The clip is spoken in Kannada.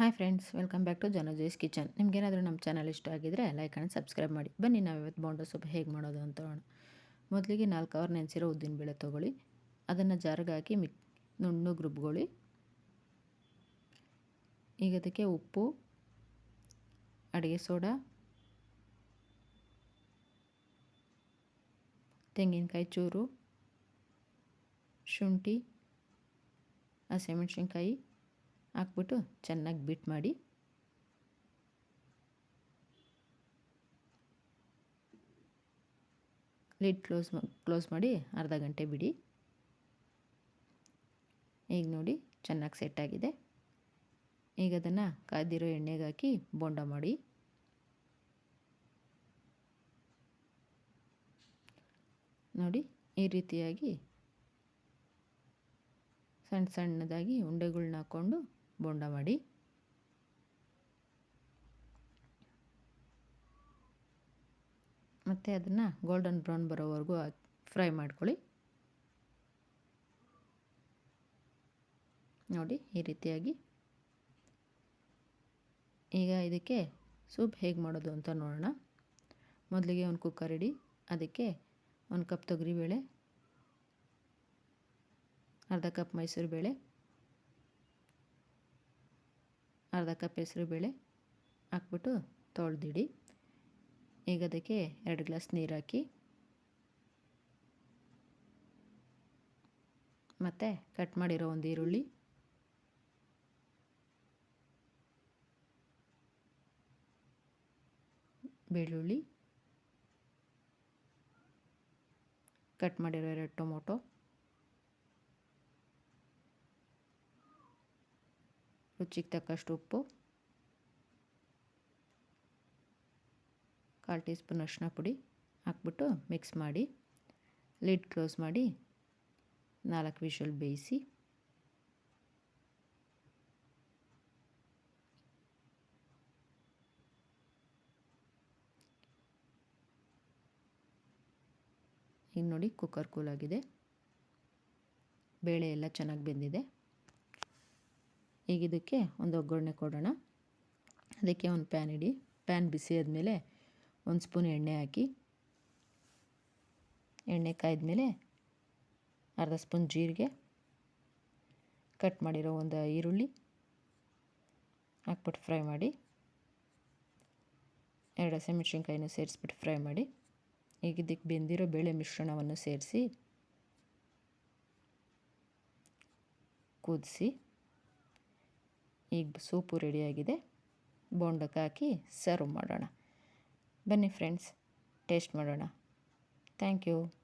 Hi friends welcome back to ಜನಜೋಯ್ಸ್ kitchen ನಿಮಗೇನಾದರೂ ನಮ್ಮ ಚಾನಲ್ ಇಷ್ಟ ಆಗಿದ್ದರೆ ಲೈಕ್ ಆ್ಯಂಡ್ ಸಬ್ಸ್ಕ್ರೈಬ್ ಮಾಡಿ. ಬನ್ನಿ ನಾವು ಇವತ್ತು ಬೋಂಡ ಸೊಪ್ಪು ಹೇಗೆ ಮಾಡೋದು ಅಂತ ನೋಡೋಣ. ಮೊದಲಿಗೆ ನಾಲ್ಕು ಅವರ್ ನೆನೆಸಿರೋ ಉದ್ದಿನಬೇಳೆ ತೊಗೊಳ್ಳಿ. ಅದನ್ನು ಜಾರಿಗೆ ಹಾಕಿ ಮಿಕ್, ನುಣ್ಣು ರುಬ್ಕೊಳ್ಳಿ. ಈಗ ಅದಕ್ಕೆ ಉಪ್ಪು, ಅಡುಗೆ ಸೋಡಾ, ತೆಂಗಿನಕಾಯಿ ಚೂರು, ಶುಂಠಿ, ಹಸಿಮೆಣ್ಸಿನ್ಕಾಯಿ ಹಾಕ್ಬಿಟ್ಟು ಚೆನ್ನಾಗಿ ಬಿಟ್ ಮಾಡಿ. ಲಿಡ್ ಕ್ಲೋಸ್ ಕ್ಲೋಸ್ ಮಾಡಿ ಅರ್ಧ ಗಂಟೆ ಬಿಡಿ. ಈಗ ನೋಡಿ ಚೆನ್ನಾಗಿ ಸೆಟ್ ಆಗಿದೆ. ಈಗ ಅದನ್ನು ಕಾದಿರೋ ಎಣ್ಣೆಗೆ ಹಾಕಿ ಬೋಂಡ ಮಾಡಿ. ನೋಡಿ ಈ ರೀತಿಯಾಗಿ ಸಣ್ಣ ಸಣ್ಣದಾಗಿ ಉಂಡೆಗಳನ್ನ ಹಾಕ್ಕೊಂಡು ಬೋಂಡ ಮಾಡಿ. ಮತ್ತು ಅದನ್ನು ಗೋಲ್ಡನ್ ಬ್ರೌನ್ ಬರೋವರೆಗೂ ಫ್ರೈ ಮಾಡ್ಕೊಳ್ಳಿ. ನೋಡಿ ಈ ರೀತಿಯಾಗಿ. ಈಗ ಇದಕ್ಕೆ ಸೂಪ್ ಹೇಗೆ ಮಾಡೋದು ಅಂತ ನೋಡೋಣ. ಮೊದಲಿಗೆ ಒಂದು ಕುಕ್ಕರ್ ಇಡಿ, ಅದಕ್ಕೆ ಒಂದು ಕಪ್ ತೊಗರಿಬೇಳೆ ಅರ್ಧ ಕಪ್ ಮೈಸೂರು ಬೇಳೆ ಅರ್ಧ ಕಪ್ ಹೆಸರು ಬೇಳೆ ಹಾಕ್ಬಿಟ್ಟು ತೊಳೆದಿಡಿ. ಈಗ ಅದಕ್ಕೆ ಎರಡು ಗ್ಲಾಸ್ ನೀರು ಹಾಕಿ. ಮತ್ತು ಕಟ್ ಮಾಡಿರೋ ಒಂದು ಈರುಳ್ಳಿ. ಬೆಳ್ಳುಳ್ಳಿ. ಕಟ್ ಮಾಡಿರೋ ಎರಡು ಟೊಮೊಟೊ. ರುಚಿಗೆ ತಕ್ಕಷ್ಟು ಉಪ್ಪು, ಕಾಲು ಟೀ ಸ್ಪೂನ್ ಅರಿಶಿನ ಪುಡಿ ಹಾಕ್ಬಿಟ್ಟು ಮಿಕ್ಸ್ ಮಾಡಿ ಲಿಡ್ ಕ್ಲೋಸ್ ಮಾಡಿ, ನಾಲ್ಕು ವಿಷಲ್ ಬೇಯಿಸಿ, ಈಗ ನೋಡಿ ಕುಕ್ಕರ್ ಕೂಲಾಗಿದೆ ಬೇಳೆ ಎಲ್ಲ ಚೆನ್ನಾಗಿ ಬೆಂದಿದೆ. ಈಗ ಇದಕ್ಕೆ ಒಂದು ಒಗ್ಗರಣೆ ಕೊಡೋಣ. ಅದಕ್ಕೆ ಒಂದು ಪ್ಯಾನ್ ಇಡಿ. ಪ್ಯಾನ್ ಬಿಸಿ ಆದಮೇಲೆ ಒಂದು ಸ್ಪೂನ್ ಎಣ್ಣೆ ಹಾಕಿ. ಎಣ್ಣೆ ಕಾಯ್ದಮೇಲೆ ಅರ್ಧ ಸ್ಪೂನ್ ಜೀರಿಗೆ. ಕಟ್ ಮಾಡಿರೋ ಒಂದು ಈರುಳ್ಳಿ ಹಾಕ್ಬಿಟ್ಟು ಫ್ರೈ ಮಾಡಿ. ಎರಡು ಹಸಿಮೆಣ್ಸಿನ್ಕಾಯಿನ ಸೇರಿಸ್ಬಿಟ್ಟು ಫ್ರೈ ಮಾಡಿ. ಈಗ ಇದಕ್ಕೆ ಬೆಂದಿರೋ ಬೇಳೆ ಮಿಶ್ರಣವನ್ನು ಸೇರಿಸಿ, ಕುದಿಸಿ. ಈಗ ಸೂಪು ರೆಡಿಯಾಗಿದೆ. ಬೋಂಡಕ್ಕೆ ಹಾಕಿ ಸರ್ವ್ ಮಾಡೋಣ. ಬನ್ನಿ ಫ್ರೆಂಡ್ಸ್ ಟೇಸ್ಟ್ ಮಾಡೋಣ. Thank you